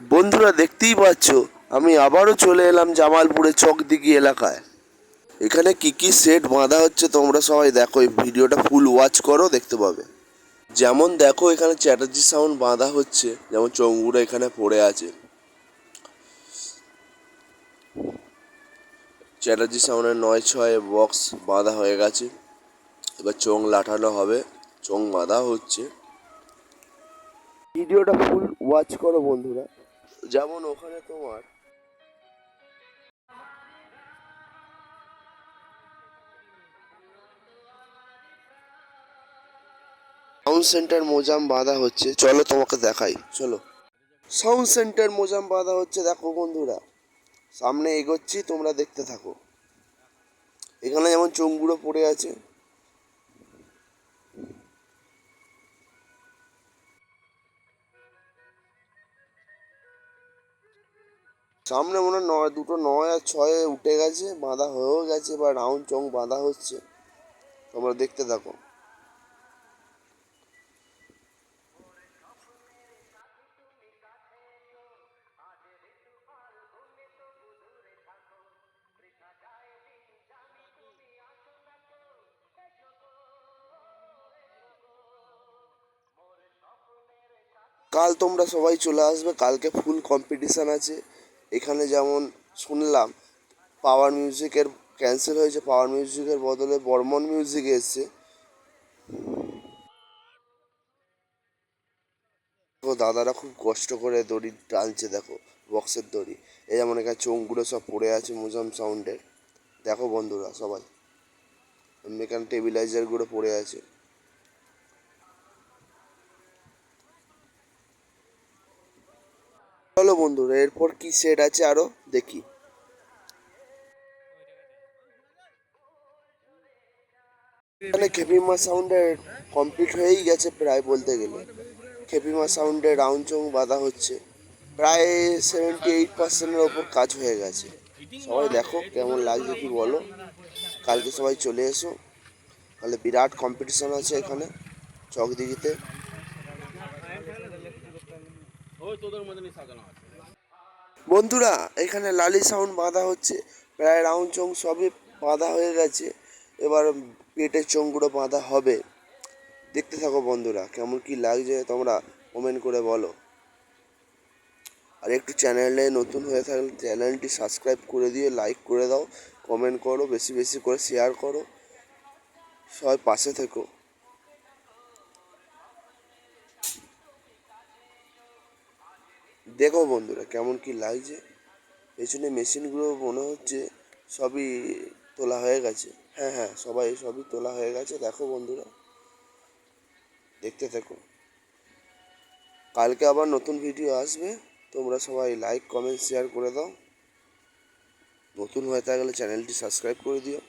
বন্ধুরা দেখতেই পাচ্ছ, আমি আবারও চলে এলাম জামালপুরের চকদিঘি এলাকায়। এখানে কি কি সেট বাঁধা হচ্ছে তোমরা সবাই দেখো, এই ভিডিওটা ফুল ওয়াচ করো, দেখতে পাবে। যেমন দেখো, এখানে চ্যাটার্জি সাউন্ড বাঁধা হচ্ছে, যেমন চঙ্গুরা এখানে পড়ে আছে। চ্যাটার্জি সাউন্ডের নয় ছয় বক্স বাঁধা হয়ে গেছে। এবার চোং লাঠানো হবে চোং বাঁধা হচ্ছে। ভিডিওটা ফুল ওয়াচ করো বন্ধুরা। যেমন ওখানে তোমার সাউন্ড সেন্টার মোজাম বাঁধা হচ্ছে। চলো তোমাকে দেখাই। চলো। সাউন্ড সেন্টার মোজাম বাঁধা হচ্ছে, দেখো বন্ধুরা। সামনে এগোচ্ছি, তোমরা দেখতে থাকো। এখানে যেমন চোঙগুলো পড়ে আছে। সামনে মনে হয় নয়, দুটো নয় আর ছয়ে উঠে গেছে, বাঁধা হয়েও গেছে বা রাউন্ড চং বাঁধা হচ্ছে। তোমরা দেখতে থাকো। কাল তোমরা সবাই চলে আসবে, কালকে ফুল কম্পিটিশান আছে। এখানে যেমন শুনলাম পাওয়ার মিউজিকের ক্যান্সেল হয়েছে পাওয়ার মিউজিকের বদলে বর্মন মিউজিক এসছে। দাদারা খুব কষ্ট করে দড়ি টানছে, দেখো বক্সের দড়ি। এই যেমন এখানে চোঙগুলো সব পড়ে আছে মুজাম সাউন্ডের দেখো বন্ধুরা সবাই এখানে টেবিলাইজারগুলো পড়ে আছে। চলো বন্ধুরা, এরপর কি সেট আছে আরও দেখি। এখানে খেপিমা সাউন্ডের কমপ্লিট হয়েই গেছে প্রায় বলতে গেলে। খেপিমা সাউন্ডের রাউন্ড চং বাঁধা হচ্ছে। প্রায় সেভেন্টি এইট পার্সেন্টের ওপর কাজ হয়ে গেছে। সবাই দেখো কেমন লাগছে কি বলো। কালকে সবাই চলে এসো। তাহলে বিরাট কম্পিটিশন আছে এখানে, চকদিঘিতে। বন্ধুরা, এখানে লালি সাউন্ড বাঁধা হচ্ছে। প্রায় রাউন্ড চং সবই বাঁধা হয়ে গেছে। এবার পেটের চোঙগুলো বাঁধা হবে। দেখতে থাকো বন্ধুরা, কেমন কি লাগছে তোমরা কমেন্ট করে বলো। আর একটু চ্যানেলে নতুন হয়ে থাকলে চ্যানেলটি সাবস্ক্রাইব করে দিয়ে লাইক করে দাও কমেন্ট করো, বেশি বেশি করে শেয়ার করো। সবাই পাশে থেকো। দেখো বন্ধুরা, কেমন কি লাগছে। পেছনে মেশিনগুলো মনে হচ্ছে সবই তোলা হয়ে গেছে। হ্যাঁ হ্যাঁ সবাই সবই তোলা হয়ে গেছে। দেখো বন্ধুরা, দেখতে থাকো। কালকে আবার নতুন ভিডিও আসবে। তোমরা সবাই লাইক কমেন্ট শেয়ার করে দাও। নতুন হয়ে থাকলে চ্যানেলটি সাবস্ক্রাইব করে দিও।